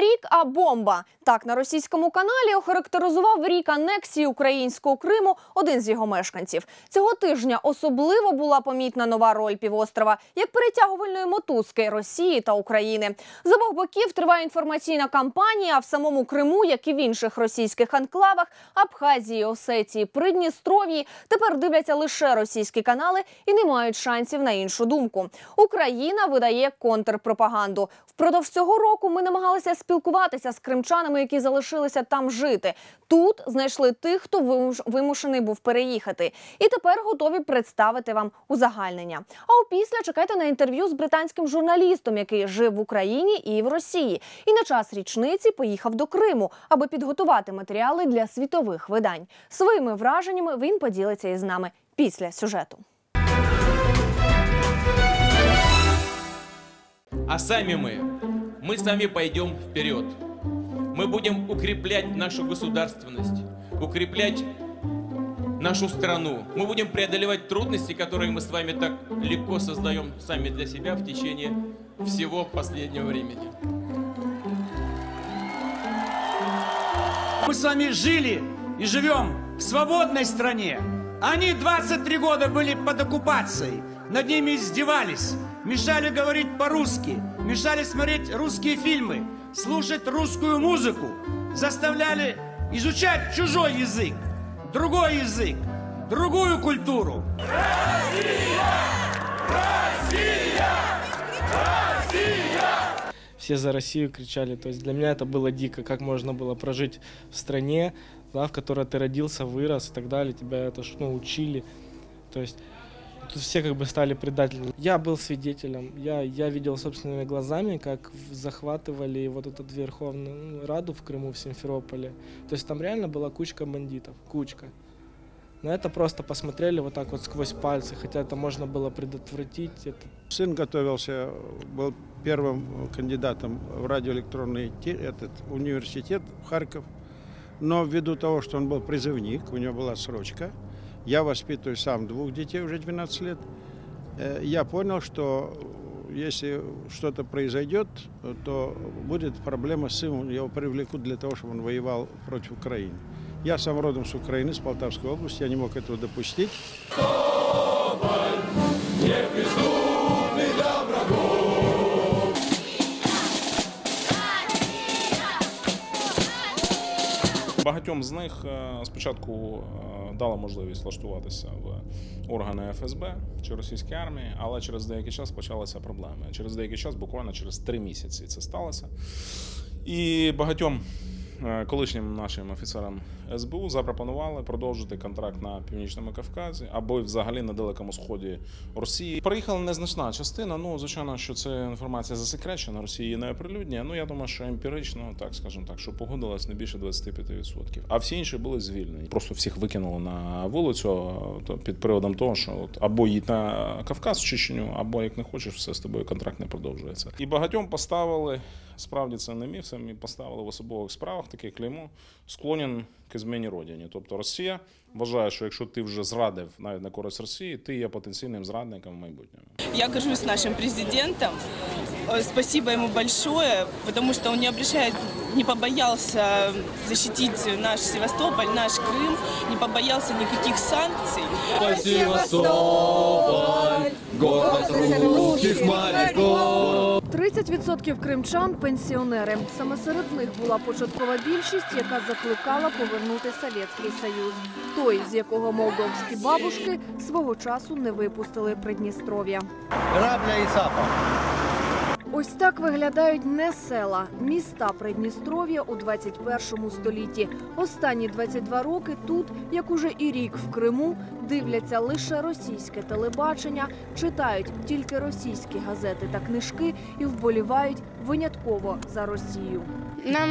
Рік, а бомба. Так на російському каналі охарактеризував рік анексії українського Криму один з його мешканців. Цього тижня особливо була помітна нова роль півострова як перетягувальної мотузки Росії та України. З обох боків триває інформаційна кампанія. А в самому Криму, як і в інших російських анклавах, Абхазії, Осетії, Придністров'ї, тепер дивляться лише російські канали і не мають шансів на іншу думку. Україна видає контрпропаганду. Впродовж цього року ми намагалися спілкуватися з кримчанами, які залишилися там жити. Тут знайшли тих, хто вимуш- вимушений був переїхати, і тепер готові представити вам узагальнення. А опісля чекайте на інтерв'ю з британським журналістом, який жив в Україні і в Росії, і на час річниці поїхав до Криму, аби підготувати матеріали для світових видань. Своїми враженнями він поділиться із нами після сюжету. А сами мы, мы сами пойдем вперед. Мы будем укреплять нашу государственность, укреплять нашу страну. Мы будем преодолевать трудности, которые мы с вами так легко создаем сами для себя в течение всего последнего времени. Мы с вами жили и живем в свободной стране. Они 23 года были под оккупацией. Над ними издевались. Мешали говорить по-русски. Мешали смотреть русские фильмы. Слушать русскую музыку. Заставляли изучать чужой язык. Другой язык. Другую культуру. все за Россию кричали. То есть для меня это было дико, как можно было прожить в стране, да, в которой ты родился, вырос и так далее, тебя это ну, учили. То есть все как бы стали предателями. Я был свидетелем, я, я видел собственными глазами, как захватывали вот этот Верховную ну, Раду в Крыму, в Симферополе. То есть там реально была кучка бандитов, кучка. На это просто посмотрели вот так вот сквозь пальцы, хотя это можно было предотвратить. Это Сын готовился, был первым кандидатом в радиоэлектронный этот, университет в Харьков. Но ввиду того, что он был призывник, у него была срочка, я воспитываю сам двух детей уже 12 лет, э, я понял, что если что-то произойдет, то будет проблема с сыном, его привлекут для того, чтобы он воевал против Украины. Я сам родом с Украины, с Полтавской области, я не мог этого допустить. Багатьом з них е, спочатку е, дала можливість влаштуватися в органи ФСБ чи російській армії, але через деякий час почалися проблеми. Через деякий час, буквально через три місяці, це сталося. І багатьом колишнім нашим офіцерам СБУ запропонували продовжити контракт на північному Кавказі або взагалі на далекому сході Росії. Приїхала незначна частина. Ну звичайно, що це інформація засекречена, Росія її не оприлюднює. Ну я думаю, що емпірично, так скажемо так, що погодилась не більше 25%. А всі інші були звільнені. Просто всіх викинули на вулицю то під приводом того, що от або їдь на Кавказ в Чечню, або як не хочеш, все з тобою контракт не продовжується. І багатьом поставили. Справді це не міф, самі поставили в особових справах таке клеймо склонен к зміні родині. Тобто Росія вважає, що якщо ти вже зрадив навіть на користь Росії, ти є потенційним зрадником в майбутньому. Я горжусь нашим президентом. Спасибо ему большое, потому что он не обращает, не побоялся защитить наш Севастополь, наш Крым, не побоялся никаких санкций. 30% кримчан пенсіонери. Саме серед них була початкова більшість, яка закликала повернути Совєтський Союз, той, з якого молдовські бабушки свого часу не випустили Придністров'я. Грабля і цапа. Ось так виглядають не села, міста Придністров'я у 21 столітті. Останні 22 роки тут, як уже і рік в Криму, дивляться лише російське телебачення, читають тільки російські газети та книжки і вболівають винятково за Росію. Нам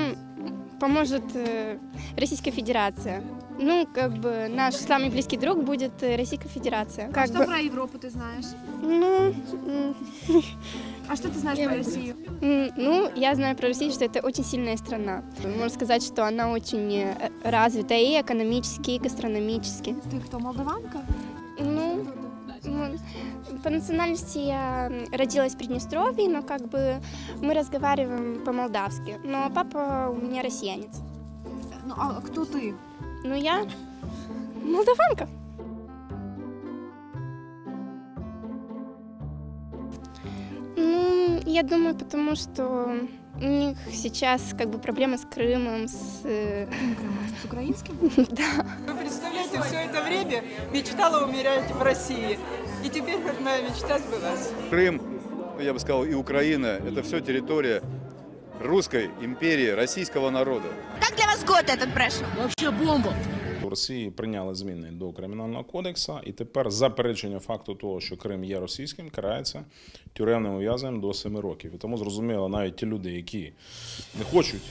поможет э, Российская Федерация. Ну, как бы наш самый близкий друг будет э, Российская Федерация. Как бы, про Европу ты знаешь? ну, м, А что ты знаешь про Россию? ну, я знаю про Россию, что это очень сильная страна. Можно сказать, что она очень э, развита и экономически, и гастрономически. Ты кто, молдаванка? Ну, ну, По национальности я родилась в Приднестровье, но как бы мы разговариваем по-молдавски. Но папа у меня россиянец. Ну а хто ти? Ну я молдаванка. Я думаю, потому что у них сейчас как бы проблемы с Крымом, с... э, З українським? Да. Вы представляете, все это время мечтала умереть в России. И теперь моя мечта сбылась. Крым, ну, я бы сказал, и Украина – это все территория русской империи, российского народа. Как для вас год этот прошел? В Росії прийняли зміни до кримінального кодексу, і тепер заперечення факту того, що Крим є російським, карається тюремним ув'язненням до 7 років. І тому зрозуміло, навіть ті люди, які не хочуть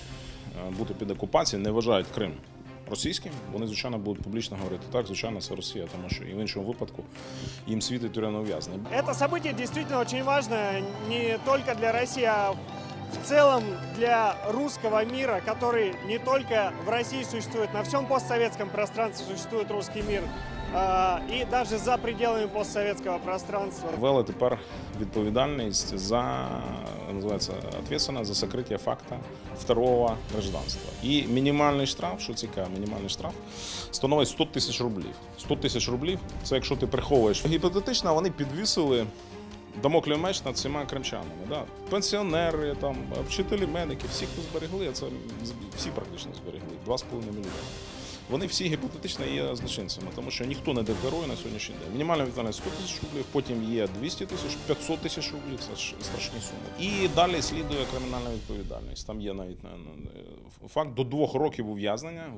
е, бути під окупацією, не вважають Крим російським, вони звичайно будуть публічно говорити так, звичайно, це Росія, тому що і в іншому випадку їм світить тюремне ув'язнення. Это событие действительно очень важно не только для России, а в целом для русского мира, который не только в России существует, на всем постсоветском пространстве существует русский мир, а, и даже за пределами постсоветского пространства. Ввели тепер відповідальність за називається ответственность за сокрытие факта второго гражданства. І мінімальний штраф, що цікаво, мінімальний штраф становить 100 тисяч рублів. 100 тисяч рублів це якщо ти приховуєш. Гіпотетично вони підвісили дамоклів меч над всіма кримчанами. Да? Пенсіонери, там, вчителі, медики, всі, хто зберегли, це всі практично зберегли, 2,5 мільйони. Вони всі гіпотетично є злочинцями, тому що ніхто не декларує на сьогоднішній день. Мінімальна відповідальність 100 тисяч рублів, потім є 200 тисяч, 500 тисяч рублів, це ж страшні суми. І далі слідує кримінальна відповідальність. Там є навіть е, е, факт до двох років ув'язнення.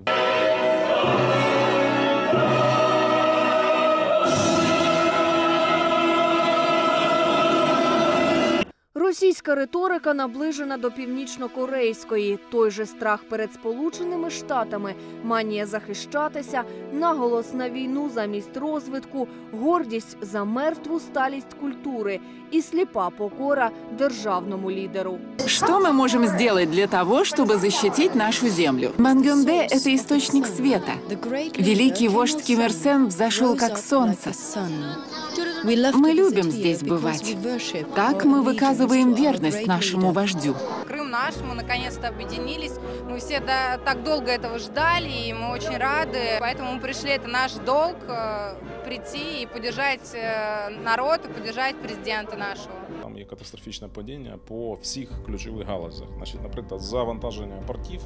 Російська риторика наближена до північно-корейської. Той же страх перед Сполученими Штатами, манія захищатися, наголос на війну замість розвитку, гордість за мертву сталість культури і сліпа покора державному лідеру. Что мы можем сделать для того, чтобы защитить нашу землю? Мангюнде — это источник света. Великий вождь Ким Ир Сен взошел как солнце. Мы любим здесь бывать. Так мы выказываем верность нашему вождю. Крым наш, мы наконец-то объединились. Мы все да, так долго этого ждали, и мы очень рады. Поэтому мы пришли, это наш долг э, прийти и поддержать э, народ, и поддержать президента нашего. Там є катастрофічне падіння по всіх ключових галузях. Значить, наприклад, завантаження портів.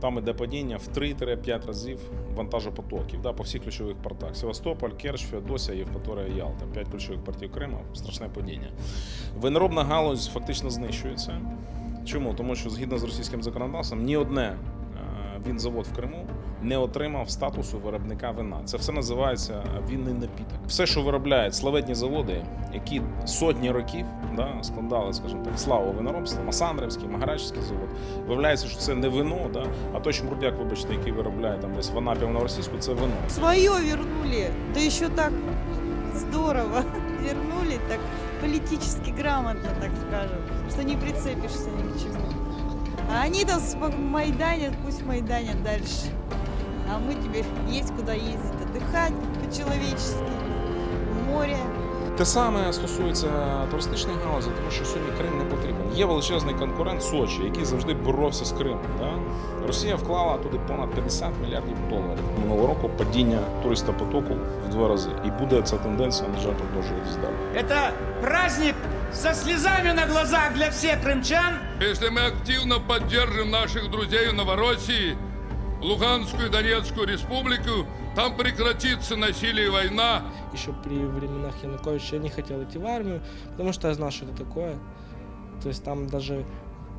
Там іде падіння в 3-5 разів вантажопотоків да, по всіх ключових портах. Севастополь, Керч, Феодосія, Євпаторія, Ялта. П'ять ключових портів Криму, страшне падіння. Виноробна галузь фактично знищується. Чому? Тому що згідно з російським законодавством ні одне він завод в Криму не отримав статусу виробника вина. Це все називається вінний напіток. Все, що виробляють славетні заводи, які сотні років да, складали, скажімо так, славу виноробства, Масандрівський, Магарачський завод. Виявляється, що це не вино, да, а той шмурдяк, вибачте, який виробляє там десь в Анапі, в Новоросійську, це вино. Свое вернули, да еще так здорово вернули, так политически грамотно, так скажем, что не прицепишься ни к чему. А они там майданят, пусть майданят дальше. А мы теперь есть куда ездить, отдыхать по-человечески, в море, Те саме стосується туристичної галузі, тому що сьогодні Крим не потрібен. Є величезний конкурент Сочі, який завжди боровся з Кримом. Да? Росія вклала туди понад 50 мільярдів доларів. Минулого року падіння туристопотоку в два рази. І буде ця тенденція, на жаль, продовжуватись далі. Это праздник со слезами на глазах для всех крымчан. Если мы активно поддержим наших друзей в Новороссии, Луганскую и Донецкую республику, там прекратится насилие и война. Еще при временах Януковича я не хотел идти в армию, потому что я знал, что это такое. То есть там даже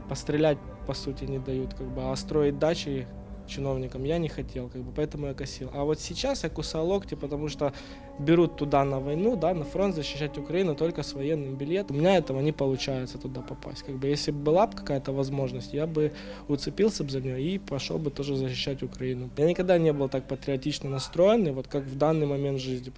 пострелять, по сути, не дают, как бы, а строить дачи чиновникам я не хотел, как бы, поэтому я косил. А вот сейчас я кусал локти, потому что берут туда на войну, да, на фронт защищать Украину только с военным билетом. У меня этого не получается туда попасть. Как бы, если бы была бы какая-то возможность, я бы уцепился бы за нее и пошел бы тоже защищать Украину. Я никогда не был так патриотично настроенный, вот как в данный момент жизни.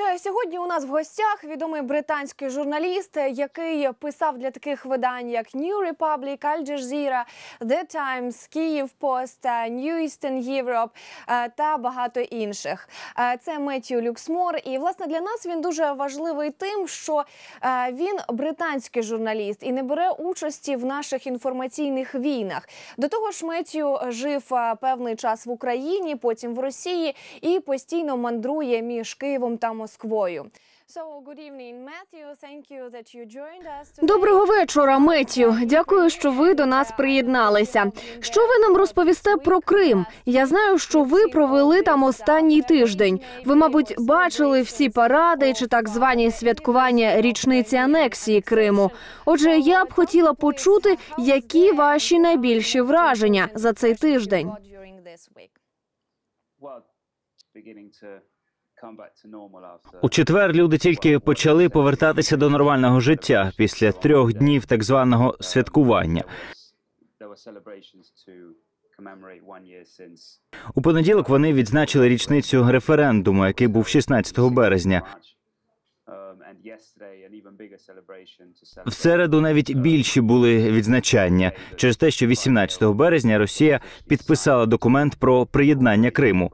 Отже, сьогодні у нас в гостях відомий британський журналіст, який писав для таких видань, як New Republic, Al Jazeera, The Times, Kyiv Post, New Eastern Europe е, та багато інших. Е, Це Меттью Люксмор. І власне для нас він дуже важливий тим, що е, він британський журналіст і не бере участі в наших інформаційних війнах. До того ж, Меттью жив певний час в Україні, потім в Росії і постійно мандрує між Києвом та Москвою. Доброго вечора, Меттю. Дякую, що ви до нас приєдналися. Що ви нам розповісте про Крим? Я знаю, що ви провели там останній тиждень. Ви, мабуть, бачили всі паради чи так звані святкування річниці анексії Криму. Отже, я б хотіла почути, які ваші найбільші враження за цей тиждень. У четвер люди тільки почали повертатися до нормального життя після трьох днів так званого святкування. У понеділок вони відзначили річницю референдуму, який був 16 березня. В середу навіть більші були відзначання через те, що 18 березня Росія підписала документ про приєднання Криму.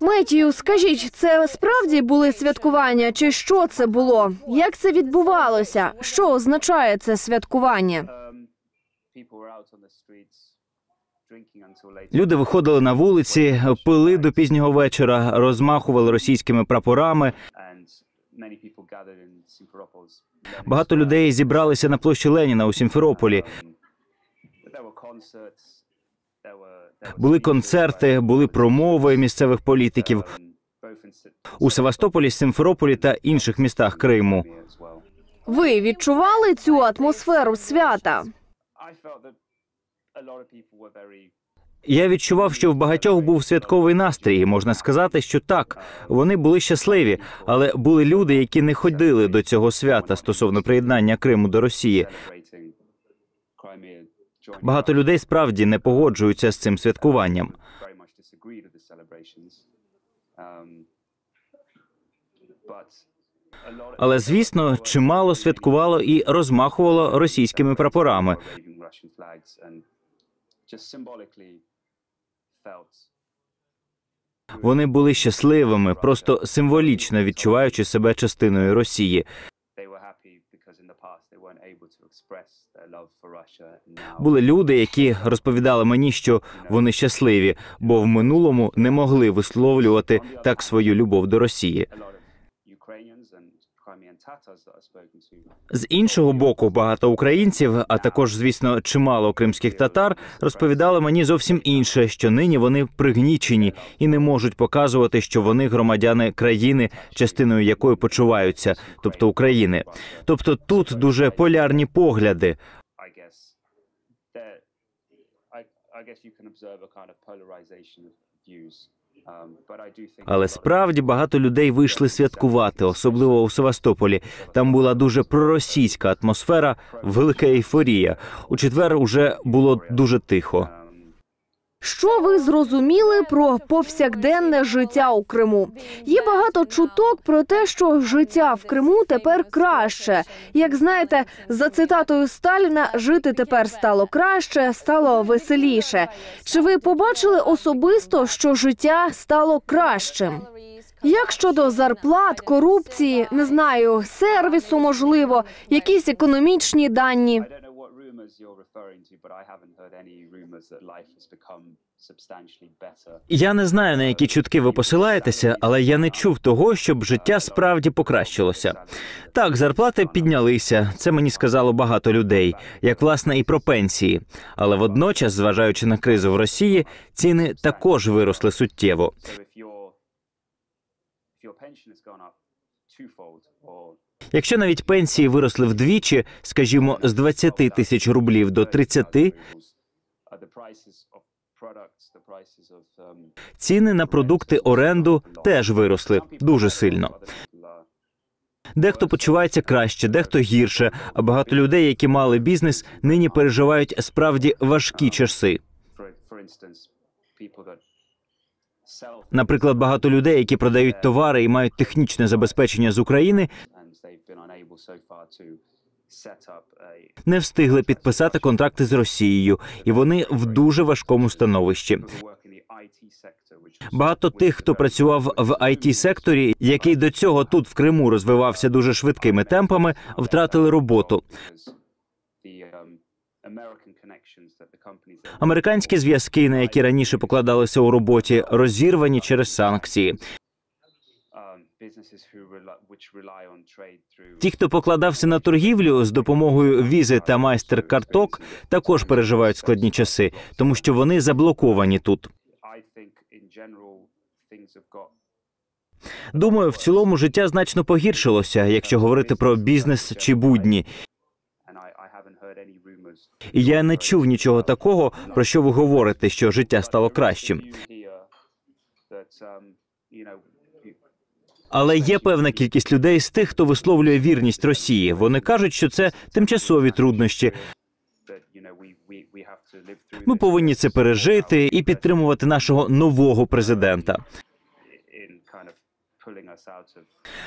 Меттію, скажіть, це справді були святкування, чи що це було? Як це відбувалося? Що означає це святкування? Люди виходили на вулиці, пили до пізнього вечора, розмахували російськими прапорами. Багато людей зібралися на площі Леніна у Сімферополі. Були концерти, були промови місцевих політиків у Севастополі, Симферополі та інших містах Криму. Ви відчували цю атмосферу свята? Я відчував, що в багатьох був святковий настрій. Можна сказати, що так, вони були щасливі, але були люди, які не ходили до цього свята стосовно приєднання Криму до Росії. Багато людей справді не погоджуються з цим святкуванням. Але звісно, чимало святкувало і розмахувало російськими прапорами. Вони були щасливими, просто символічно відчуваючи себе частиною Росії. Були люди, які розповідали мені, що вони щасливі, бо в минулому не могли висловлювати так свою любов до Росії. З іншого боку, багато українців, а також, звісно, чимало кримських татар, розповідали мені зовсім інше, що нині вони пригнічені і не можуть показувати, що вони громадяни країни, частиною якої почуваються, тобто України. Тобто тут дуже полярні погляди. Але справді багато людей вийшли святкувати, особливо у Севастополі. Там була дуже проросійська атмосфера, велика ейфорія. У четвер уже було дуже тихо. Що ви зрозуміли про повсякденне життя у Криму? Є багато чуток про те, що життя в Криму тепер краще. Як знаєте, за цитатою Сталіна, жити тепер стало краще, стало веселіше. Чи ви побачили особисто, що життя стало кращим? Як щодо зарплат, корупції, не знаю, сервісу, можливо, якісь економічні дані? Я не знаю на які чутки ви посилаєтеся, але я не чув того, щоб життя справді покращилося. Так, зарплати піднялися. Це мені сказало багато людей, як власне і про пенсії. Але водночас, зважаючи на кризу в Росії, ціни також виросли суттєво. Якщо навіть пенсії виросли вдвічі, скажімо, з 20 тисяч рублів до 30, ціни на продукти оренду теж виросли дуже сильно. Дехто почувається краще, дехто гірше. А багато людей, які мали бізнес, нині переживають справді важкі часи. Наприклад, багато людей, які продають товари і мають технічне забезпечення з України, не встигли підписати контракти з Росією, і вони в дуже важкому становищі. Багато тих, хто працював в it секторі, який до цього тут в Криму розвивався дуже швидкими темпами, втратили роботу. Американські зв'язки, на які раніше покладалися у роботі, розірвані через санкції. Ті, хто покладався на торгівлю з допомогою візи та майстер-карток, також переживають складні часи, тому що вони заблоковані тут. Думаю, в цілому життя значно погіршилося, якщо говорити про бізнес чи будні. І я не чув нічого такого, про що ви говорите, що життя стало кращим. Але є певна кількість людей з тих, хто висловлює вірність Росії. Вони кажуть, що це тимчасові труднощі. Ми повинні це пережити і підтримувати нашого нового президента.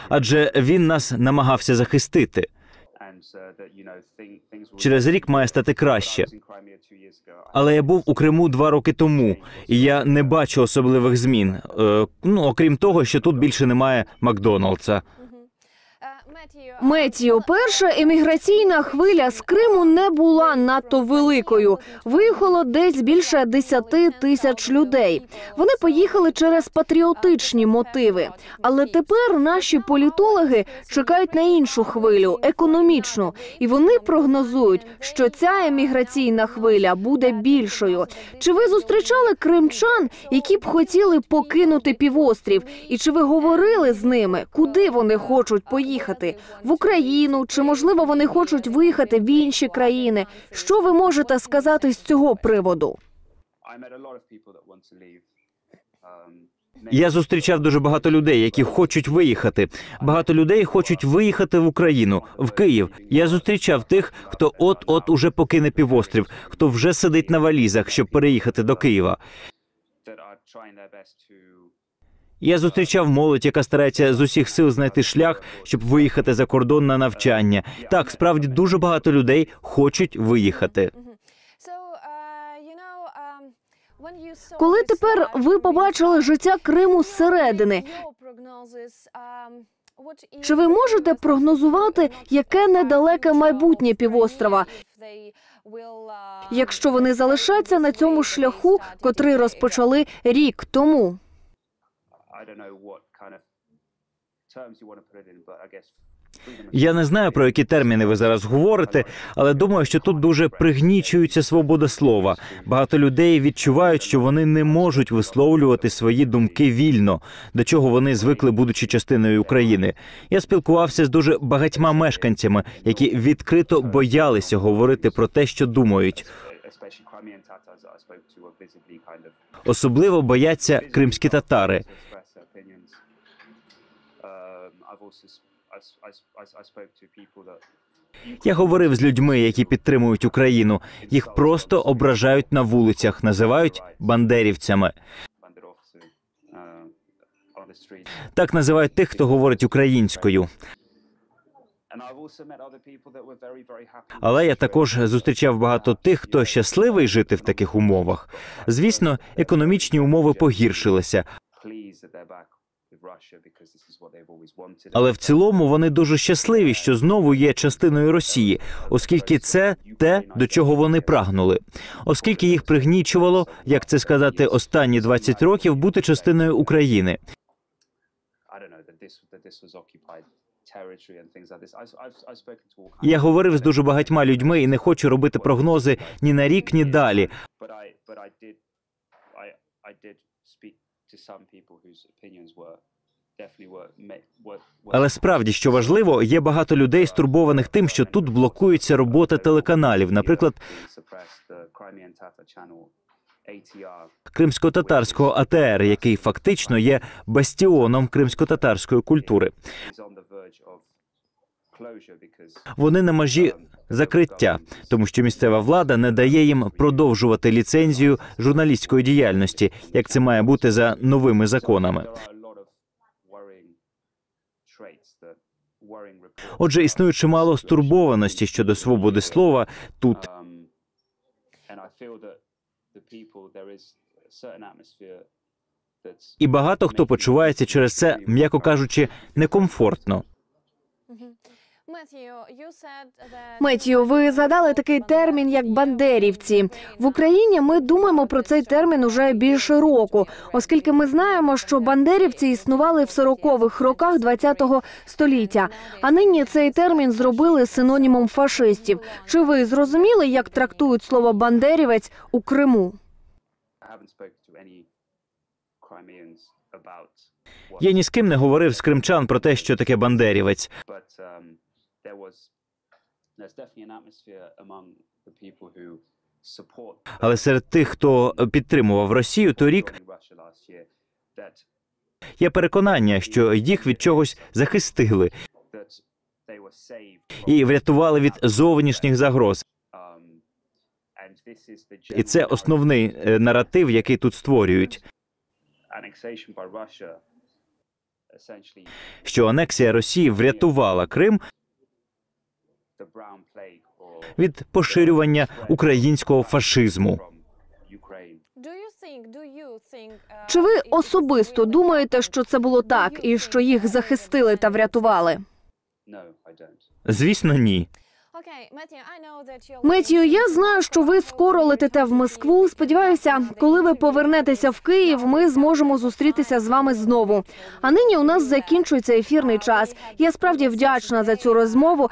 Адже він нас намагався захистити. Через рік має стати краще. Але я був у Криму два роки тому, і я не бачу особливих змін. Е, ну окрім того, що тут більше немає Макдоналдса. Метіо, перша еміграційна хвиля з Криму не була надто великою. Виїхало десь більше 10 тисяч людей. Вони поїхали через патріотичні мотиви. Але тепер наші політологи чекають на іншу хвилю економічну, і вони прогнозують, що ця еміграційна хвиля буде більшою. Чи ви зустрічали кримчан, які б хотіли покинути півострів? І чи ви говорили з ними, куди вони хочуть поїхати? В Україну чи можливо вони хочуть виїхати в інші країни? Що ви можете сказати з цього приводу? Я зустрічав дуже багато людей, які хочуть виїхати. Багато людей хочуть виїхати в Україну, в Київ. Я зустрічав тих, хто от-от уже покине півострів, хто вже сидить на валізах, щоб переїхати до Києва. Я зустрічав молодь, яка старається з усіх сил знайти шлях, щоб виїхати за кордон на навчання. Так, справді дуже багато людей хочуть виїхати. Коли тепер ви побачили життя Криму зсередини, чи ви можете прогнозувати, яке недалеке майбутнє півострова? Якщо вони залишаться на цьому шляху, котрий розпочали рік тому? Я не знаю про які терміни ви зараз говорите, але думаю, що тут дуже пригнічується свобода слова. Багато людей відчувають, що вони не можуть висловлювати свої думки вільно, до чого вони звикли, будучи частиною України. Я спілкувався з дуже багатьма мешканцями, які відкрито боялися говорити про те, що думають. Особливо бояться кримські татари. Я говорив з людьми, які підтримують Україну. Їх просто ображають на вулицях, називають бандерівцями. Так називають тих, хто говорить українською. Але я також зустрічав багато тих, хто щасливий жити в таких умовах. Звісно, економічні умови погіршилися. Але в цілому вони дуже щасливі, що знову є частиною Росії, оскільки це те, до чого вони прагнули, оскільки їх пригнічувало, як це сказати, останні 20 років бути частиною України. Я говорив з дуже багатьма людьми і не хочу робити прогнози ні на рік, ні далі. Але справді, що важливо, є багато людей, стурбованих тим, що тут блокується робота телеканалів, наприклад, кримсько-татарського АТР, який фактично є бастіоном кримсько-татарської культури. Вони на межі закриття, тому що місцева влада не дає їм продовжувати ліцензію журналістської діяльності, як це має бути за новими законами. Отже, існує чимало стурбованості щодо свободи слова тут. І багато хто почувається через це, м'яко кажучи, некомфортно. Меттію, ви згадали такий термін, як бандерівці. В Україні ми думаємо про цей термін уже більше року, оскільки ми знаємо, що бандерівці існували в 40-х роках ХХ століття. А нині цей термін зробили синонімом фашистів. Чи ви зрозуміли, як трактують слово бандерівець у Криму? Я ні з ким не говорив з кримчан про те, що таке бандерівець. Але серед тих, хто підтримував Росію торік, є переконання, що їх від чогось захистили і врятували від зовнішніх загроз. І це основний е, наратив, який тут створюють. Що анексія Росії врятувала Крим від поширювання українського фашизму. Чи ви особисто думаєте, що це було так, і що їх захистили та врятували? Звісно, ні. Меттію, я знаю, що ви скоро летите в Москву. Сподіваюся, коли ви повернетеся в Київ, ми зможемо зустрітися з вами знову. А нині у нас закінчується ефірний час. Я справді вдячна за цю розмову.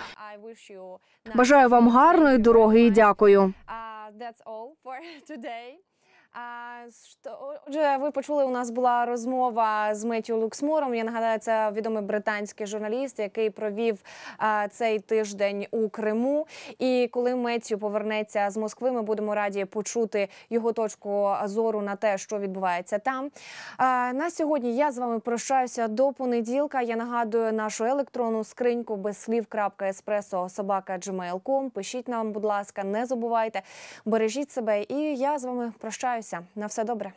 Бажаю вам гарної дороги і дякую. А, Отже, ви почули, у нас була розмова з Меттю Луксмором. Я нагадаю, це відомий британський журналіст, який провів а, цей тиждень у Криму. І коли Меттю повернеться з Москви, ми будемо раді почути його точку зору на те, що відбувається там. А, на сьогодні я з вами прощаюся до понеділка. Я нагадую нашу електронну скриньку без слів. еспресо Пишіть нам, будь ласка, не забувайте. Бережіть себе, і я з вами прощаюся. На все добре.